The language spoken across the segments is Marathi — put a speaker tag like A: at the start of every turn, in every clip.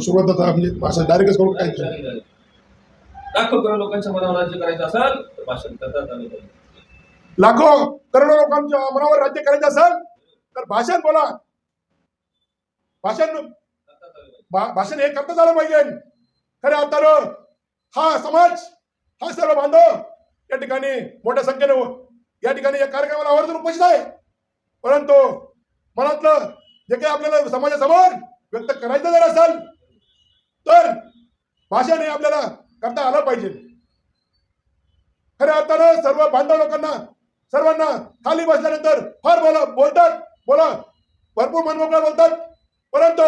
A: सुरुवात आता म्हणजे असं डायरेक्टच करून काय.
B: लाखो करोड लोकांच्या मनावर राज्य करायचं असेल तर भाषण करतात.
A: लाखो करोडो लोकांच्या मनावर राज्य करायचं असेल तर भाषण बोला. भाषण भाषण हे करता झालं पाहिजे. खऱ्या अर्थानं हा समाज हा सर्व बांधव या ठिकाणी मोठ्या संख्येनं या ठिकाणी या कार्यक्रमाला आवर्जून उपस्थित आहे. परंतु मनातलं जे काही आपल्याला समाजासमोर व्यक्त करायचं जर असेल तर भाषण हे आपल्याला करता आलं पाहिजे. खऱ्या अर्थानं सर्व बांधव लोकांना सर्वांना खाली बसल्यानंतर फार बोला बोलतात बोला. भरपूर मनमोकळा बोलतात. परंतु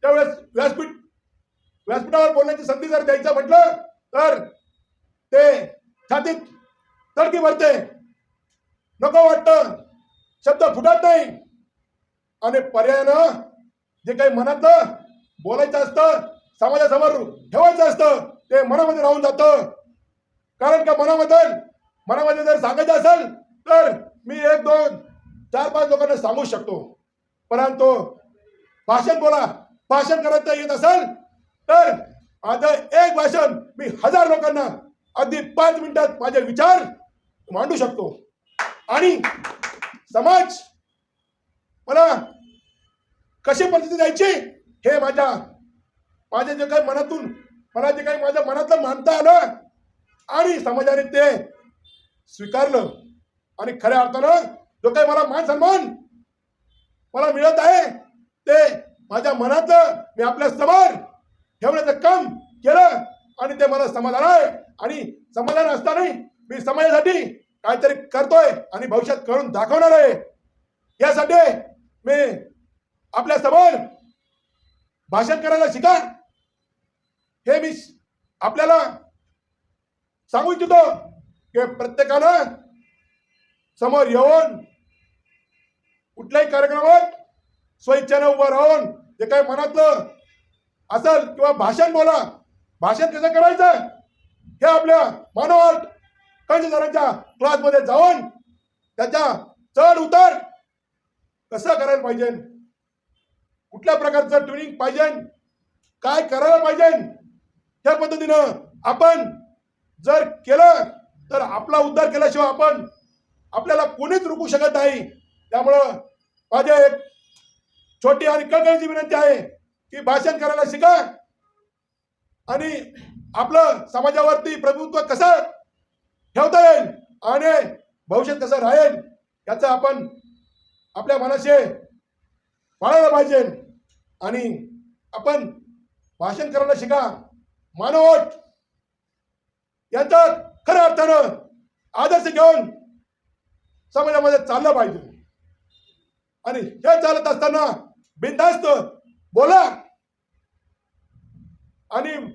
A: त्यावेळेस व्यासपीठ व्यासपीठावर बोलण्याची संधी जर द्यायचं म्हटलं तर ते छातीत तडकी भरते. नको वाटतं. शब्द फुटत नाही. आणि पर्यायानं जे काही मनातलं बोलायचं असतं समाजासमोर ठेवायचं असतं ते मनामध्ये राहून जातं. कारण का मनामध्ये मनामध्ये जर सांगायचं असेल तर मी एक दोन चार पाच लोकांना सांगू शकतो. परंतु भाषण बोला भाषण करत येत असेल तर आता एक भाषण मी हजार लोकांना अगदी पाच मिनिटात माझे विचार मांडू शकतो. आणि समाज मला कशी परिस्थिती द्यायची हे माझ्या माझ्या जे काही मनातून मला जे काही माझ्या मनातलं मानता आलं आणि समाजाने ते स्वीकारलं आणि खऱ्या अर्थानं जो काही मला मान सन्मान मला मिळत आहे ते माझ्या मनातलं मी आपल्यासमोर ठेवण्याचं काम केलं आणि ते मला समाधान आहे आणि समाधान असतानाही मी समाजासाठी काहीतरी करतोय आणि भविष्यात करून दाखवणार आहे. यासाठी मी आपल्यासमोर भाषण करायला शिका. हे मी आपल्याला सांगू इच्छितो की प्रत्येकानं समोर येऊन कुठल्याही कार्यक्रमात स्वेच्छेनं उभं राहून जे काही मनातलं असेल किंवा भाषण बोला. भाषण कसं करायचं? हे आपल्या मनोवाट कंचदारांच्या क्लासमध्ये जाऊन त्याच्या चढ उतर कसं करायला पाहिजे? कुठल्या प्रकारचं ट्युनिंग पाहिजे? काय करायला पाहिजे? त्या पद्धतीनं आपण जर केलं तर आपला उद्धार केल्याशिवाय आपण आपल्याला कोणीच रोखू शकत नाही. त्यामुळं माझी एक छोटी आणि कळकळीची विनंती आहे की भाषण करायला शिका आणि आपलं समाजावरती प्रभुत्व कसं ठेवता येईल आणि भविष्यात कसं राहील याचं आपण आपल्या मनाशी पाळायला पाहिजे. आणि आपण भाषण करायला शिका. मानवट. यांचा खऱ्या अर्थानं आदर्श घेऊन समाजामध्ये चाललं पाहिजे. आणि हे चालत असताना बिंदास्त बोला. आणि